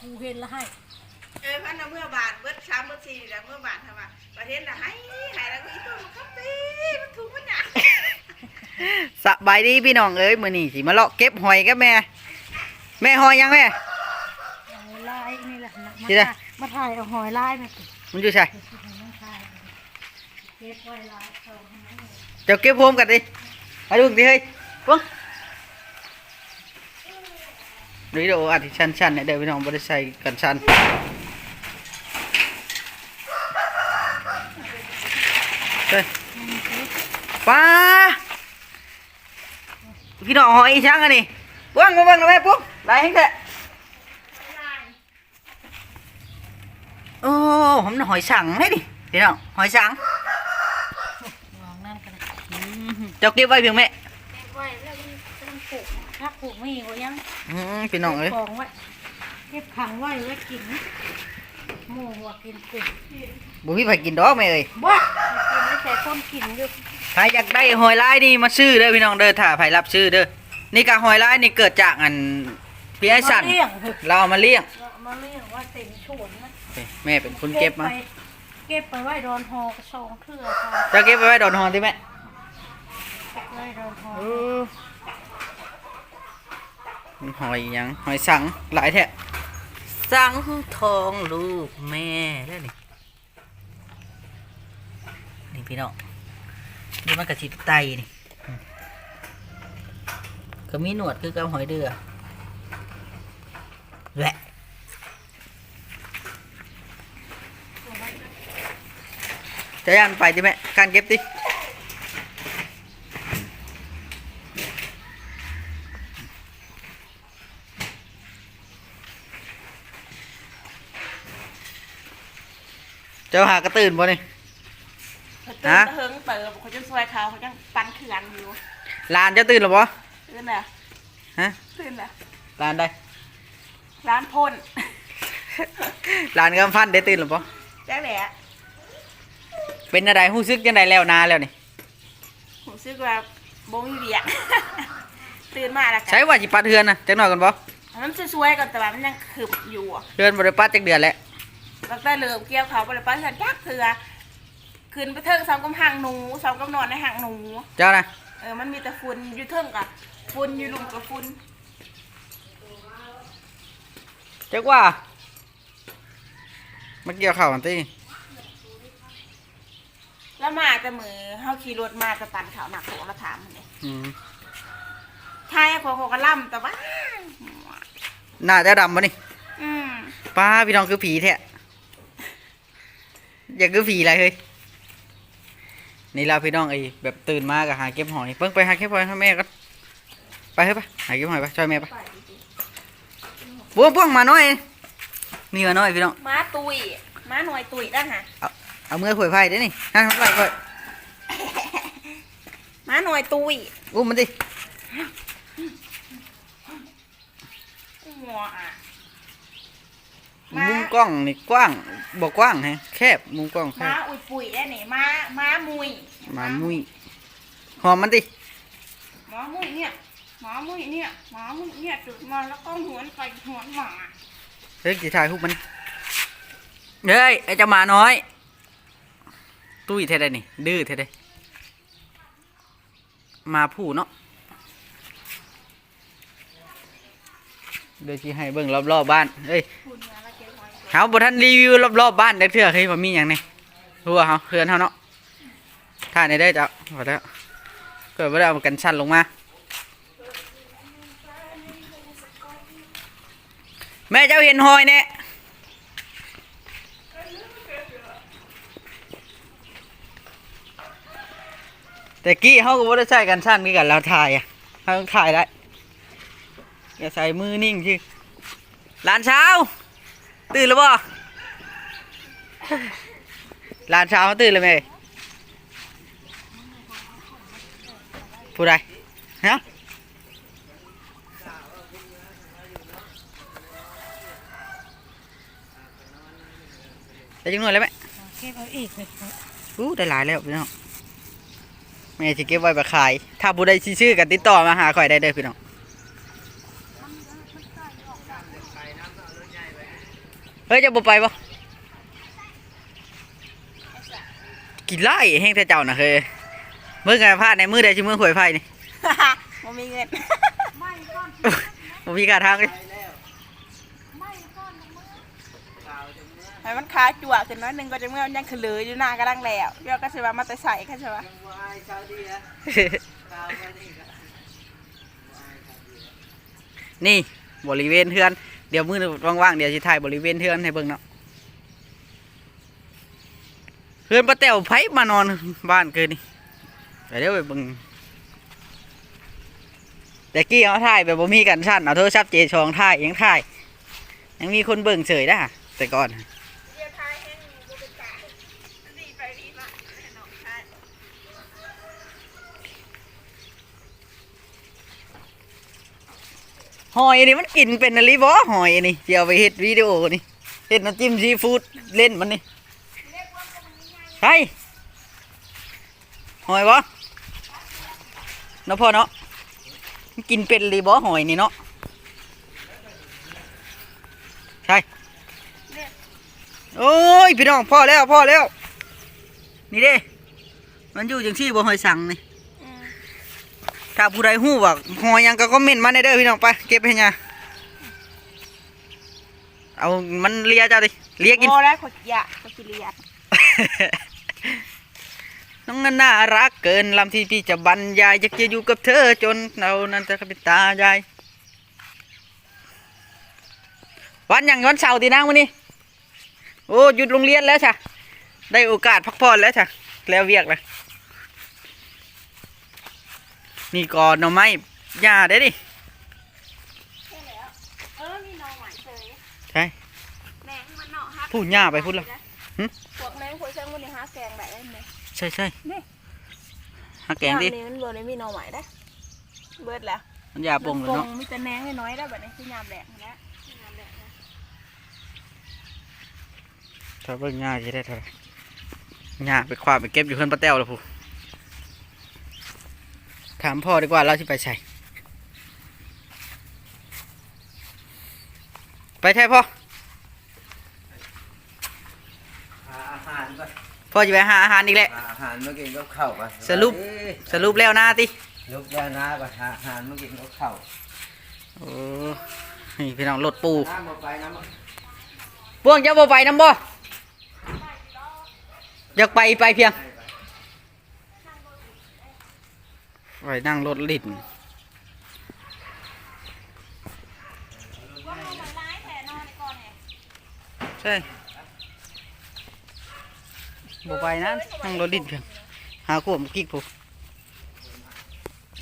กูเห็นแล้วให้เออพันเอาเมื่อบาทเบิดสามเบิดสี่แล้วเมื่อบาททำไมประเทศน่ะให้ให้แล้วก็อีตัวมันครับตีมันถูกมันหนักสบายดีพี่น้องเอ้ยมื้อนี้สิมาเลาะเก็บหอยกับแม่ แม่หอยยังแม่หอยลายนี่แหละนะมาที่ไหนถ่ายมาถ่ายเอาหอยลายมาสิมันอยู่ใช่เดี๋ยวสิให้น้องถ่ายเก็บไว้ลายเอาให้น้องเลยเจ้าเก็บพร้อมกันดิมาดูดิเฮ้ยปุ๊ง นี่เดี๋ยวอาทิชันชันๆเนี่ยเดี๋ยวพี่น้องบ่ได้ใส่กันชันเฮ้ยปลาพี่น้องหอยอีช่างอันนี้ปุ๊งมาเบิ่งหน่อยแม่ปุ๊งลายแห้งแท้โอ้ผมน่ะหอยสังเลยดิพี่น้องหอยสังวางนั่นกันนะอืมเจ้าเก็บไว้เพียงแม่ เก็บไว้แล้วมันจะต้อง ปลูกถ้าปลูกไม่อีกก็ยังอืมพี่น้องเอ้ยกองไว้เก็บขังไว้ไว้กินหมูหัวกินกุ้งบุพี่ไปกินดอกแม่เอ้ยบ้ากินไม่ใช่คนกินอยู่ใครอยากได้หอยลายนี่มาซื้อเด้อพี่น้องเด้อถ้าใครรับซื้อเด้อนี่กะหอยลายนี่เกิดจากอันพี่ไอ้สันมาเลี้ยงเถอะเราเอามาเลี้ยงมาเลี้ยงว่าเต็มชวนนะแม่เป็นคนเก็บมาไปเก็บไปไว้ดอนหอกระชองเทื่อค่ะเจะเก็บไว้ไว้ดอนหอนดิแม่เก็บไว้ดอนหอ หอยยังหอยสังหลายแท้สังทองลูกแม่เด้อนี่นี่พี่น้องนี่มันกระสิไตนี่ก็มีหนวดคือกับหอยเดือแหละจะยันไปดิแม่การเก็บดิ เจ้าหากระตื่นบ่นี่ เขาตื่นฮะตะเฮิงเติบเขาจะซวยเขาเขาจะปันเขื่อนอยู่ลานเจ้าตื่นหรือบ่ตื่นแล้วฮะตื่นแล้วลานได้ร้านพ่นลานกำฟันได้ตื่นหรือบ่แจ๊กแหละเป็นอะไรหู้ซึกยังไงแล้วนาแล้วนี่ผมซื้อว่าโบมีเบียก ตื่นมาแล้วกัใช้ว่าจิปัดเฮือนนะจักหน่อยกันบ่มันสวยๆก่อนแต่ว่ามันยังขึบอยู่อะเฮือนบริปัดจักเดือนแล้ว ตั้งแต่เริ่มเกี่ยวเขาบริปันสันจักเถื่อขึ้นไปเทิงซ้ำกำหังหนูซ้ำกำนอนในหางหนู เจ้านะเออ มันมีแต่ฝุ่นอยู่เทิงกับฝุ่นอยู่หลุมกับฝุ่นจักว่ามาเกี่ยวข้าวกันติแล้วมาแต่มือเฮาขี่รถมาจะปั่นเขาหนักโขกระถามมันเลยอืมทายโขกกระล่ำแต่ว่า หน้าเจ้าดำบ่นี่ อืม ป้าพี่น้องคือผีแท้ อยากคือผีอะไรเฮ้ยนี่เราพี่น้องไอ้แบบตื่นมาก็หาเก็บหอยเพิ่งไปหาเก็บหอยให้แม่ก็ไปเฮ้ยไปหาเก็บหอยไปช่วยแม่ไปบ้วงบ้วงมาหน่อยมีมาหน่อยพี่น้องม้าตุยม้าหน่วยตุยได้ฮะเอามือข่อยไผ่ได้นี่ฮะข่อยข่อยม้าหน่วยตุยอุ้มมันดิหัวอะ มุมกล้องนี่กว้างบ่กว้างแฮะแคบมุมกล้องแคม้าบอุยปุยได้นี่ม้าม้ามุยมามุยหอมมันดิหมอมุยเนี่ยหมอมุยเนี่ยหมอมุยเนี่ยตื่นมาแล้วก็หวนไปหวนหมาเฮ้ยสิถ่ายรูปมันเฮ้ยไอ้เจ้าหมาน้อย ตุ้ยเท่ใดนี่ ดื้อเท่ใดมาผู้เนาะเดี๋ยวสิให้เบิ่งรอบๆบบ้านเอ้ย คุณมาแล้ว เก็บหอยเฮาบ่ทันรีวิวรอบๆบบ้านได้เทื่อเฮ้ยว่มีหยังนี่รู้ว่าเฮาเฮือนเฮาเนาะถ่ายในได้จ้ะพอแล้วเกิดบ่ได้เอากันชั้นลงมาแม่เจ้าเห็นหอยเนี่ยแต่กี้เขาก็บ่ได้ใช้กันชั้นคือกันเราถ่ายอะเขาต้องถ่ายได้อย่าใส่มือนิ่งจิหลานเช้า ตื่นแล้วบ่หลานเช้าเขาตื่นแล้วไหมผู้ใดฮะได้จังหน่อยแล้วไหมเก็บเอาอีกเลยอู้ได้หลายแล้วพี่น้องแม่จะเก็บไว้ไปขาย ถ้าผู้ใดชื่อๆกันติดต่อมาหาข่อยได้เด้อพี่น้อง ฮ้ยจะบ่ไปบ่กินไล่แห้งแต่เจ้าน่ะเคยมือไงพลาดในมือใดชิมือหวยไฟนี่บ่มีเงินไม่ก้อนบ่มีการทางเลยไม่ก้อนให้มันคาจั่วขึ้นน้อยหนึงก็จะเมื่อมันยังคือเหลืออยู่หน้ากำลังแล้วเดี๋ยวก็สิว่ามาแต่ใส่ค่ะใช่ปะนี่บริเวณเทือน เดี๋ยวมือว่างๆเดี๋ยวจะถ่ายบริเวณเทือนให้เบิ่งเนาะเพื่อนป้าแต้วไผมานอนบ้านเกินนี่แต่เดี๋ยวไปเบิ่งแต่กี้เขาถ่ายแบบบ่มีกันชั้นเอาโทรศัพท์เจชองถ่ายยังถ่ายยังมีคนเบิ่งเฉยได้แต่ก่อน เดี๋ยวทายแห้งบ่เป็นตาดีไปดีมาแน่นอนใช่ หอยนี่มันกินเป็นอะไรบ่หอยนี่เดี๋ยวไปเฮ็ดวิดีโอนี่เฮ็ดน้ำจิ้มซีฟู้ดเล่นมันนี่ใช่หอยบ่เนาะพ่อเนาะมันกินเป็นอะไรบ่หอยนี่เนาะใช่โอ้ยพี่น้องพ่อแล้วพ่อแล้วนี่เด้มันอยู่จังซี่บ่หอยสังนี่ ถ้าผู้ใดฮู้ว่าหอยหยังก็คอมเมนต์มาในเด้อพี่น้องไปเก็บให้ยาเอามันเลียเจ้าดิเลียกินพอแล้วขดยะขดกิริยาน้องนั้นน่ารักเกินลำที่พี่จะบรรยายอยากจะอยู่กับเธอจนเรานั้นจะเป็นตายายวันอย่างวันเสาร์ตีนางวันนี้โอ้หยุดโรงเรียนแล้วจ้ะได้โอกาสพักผ่อนแล้วจ้ะแล้วเวียกเลย นี่ก่อนหน่อไม้ยาได้ดิใช่แล้วเออมีหน่อหวานเฉยใช่ แมงมันเนาะฮักพูดหญ้าไปพูดละหึพวกแมงพวกเชิงมันนี่หาแกงได้ไหมใช่ใช่นี่หักแกงดิยามนี้มันบ่ได้มีหน่อหวานได้เบิดแล้วมันยาปงเลยเนาะมีแต่แหนงน้อยๆได้แบบนี้คือยามแดงนะยามแดงนะถ้าเบิ่งยาจะได้เท่าไหร่ยาไปความไปเก็บอยู่เพื่อนป้าแต้วแล้วพู ถามพ่อดีกว่าเราที่ไปใช่ไปใช่พ่อหาอาหารก่อนพ่อจะไปหาอาหารอีกแล้วหาอาหารมากินกับข้าวก่อนสรุปสรุปแล้วนะติลุกยานาก่อนหาอาหารมากินกับข้าวโอ้นี่พี่น้องรถปูน้ำมาไปน้ำมาพวกจะบ่ไปน้ำบ่อยากไปไปเพียง ไป นั่งรถลิ้นใช่บ่ไปนะนั่งรถลิ้นเพียงหาขวบกิ๊กผู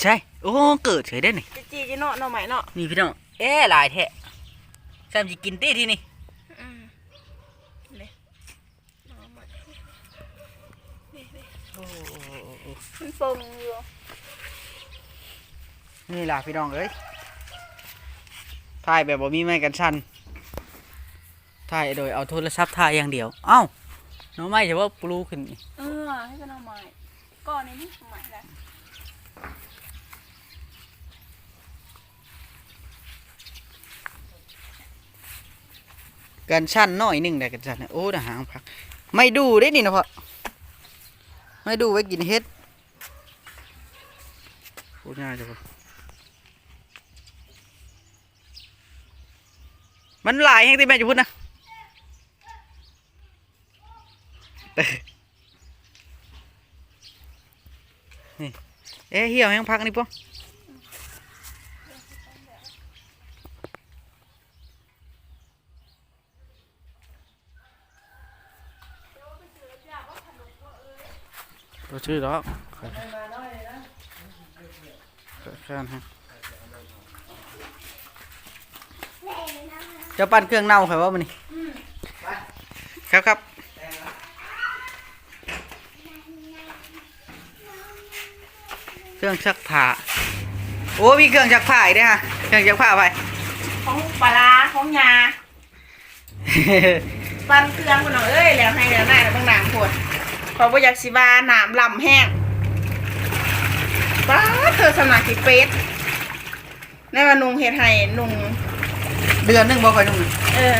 ใช่ โอ้เกิดเฉยได้นี่จีจีเนาะหน่อใหม่เนาะนี่พี่น้องเอ๊ะหลายแท้แซมจะกินตีที่นี่อืมเลยหน่อใหม่นี่ๆมันฟงอยู่ นี่ล่ะพี่น้องเอ้ยถ่ายแบบบ่มีไม้กันชันถ่ายโดยเอาโทรศัพท์ถ่ายอย่างเดียว เอ้าน้องไม้จะว่าปลูขึ้นนี่เออให้เป็นหน่อใหม่ก่อนในนี่หน่อใหม่แล้วกันชันน้อยหนึงแต่กันชันน่ะโอ้นะหางพัก ไม่ดูได้นี่นะพ่อไม่ดูไว้กินเฮ็ดพูดง่ายจังพ่อ มันหลายแห่งที่แม่จะพูดนะนี่เอ๊ะเหี่ยวแห้งพักนี่ป่ะเราชื่อแล้วข้านฮะ จะปั่นเครื่องเน่าใครว่ามันนี่ครับครับเครื่องซักผ้าโอ้มีเครื่องซักผ้าอีกด้วยฮะเครื่องซักผ้าไปของปลาร้าของยาปันเครื่องคนเอาเอ้ยแล้วให้แล้วหน้าแล้วต้องน้ำขวดเพราะว่าอยากสิบาน้ำลำแห้งป้าดเธอสมัครกิเป็ดในวันนุงเฮ็ดให้นุง เดือนหนึงบ่ค่อยนุ่งเออ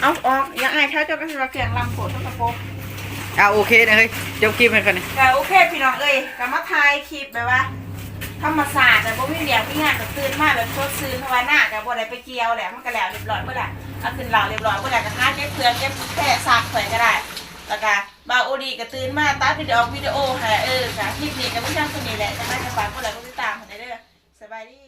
เอาออกอย่าอายเท่าเจ้าก็จะเกียงลำโผล่ต้นกระโปงอะโอเคนะเฮ้ยจบคลิปให้กันนี่ก็โอเคพี่น้องเอ้ยก็มาถ่ายคลิปแบบว่าธรรมศาสตร์แต่บ่มีเดียวพี่งานก็ตื่นมาแบบโคตรซื่นเพราะว่าหน้าก็บ่ได้ไปเกี่ยวแหละมันก็แล้วเรียบร้อยเมื่อไหร่เอาขึ้นเหล่าเรียบร้อยเมื่อไหร่ก็หาเก็บเพื่อนเก็บแค่ซากแขวนก็ได้แล้วก็บาโอดีก็ตื่นมาตัดวิดีโอวิดีโอให้เออค่ะคลิปนี้ก็ไม่ใช่คนนี้แหละจะไม่จะฝากคนไหนก็ติดตามให้ได้เด้อสบายดี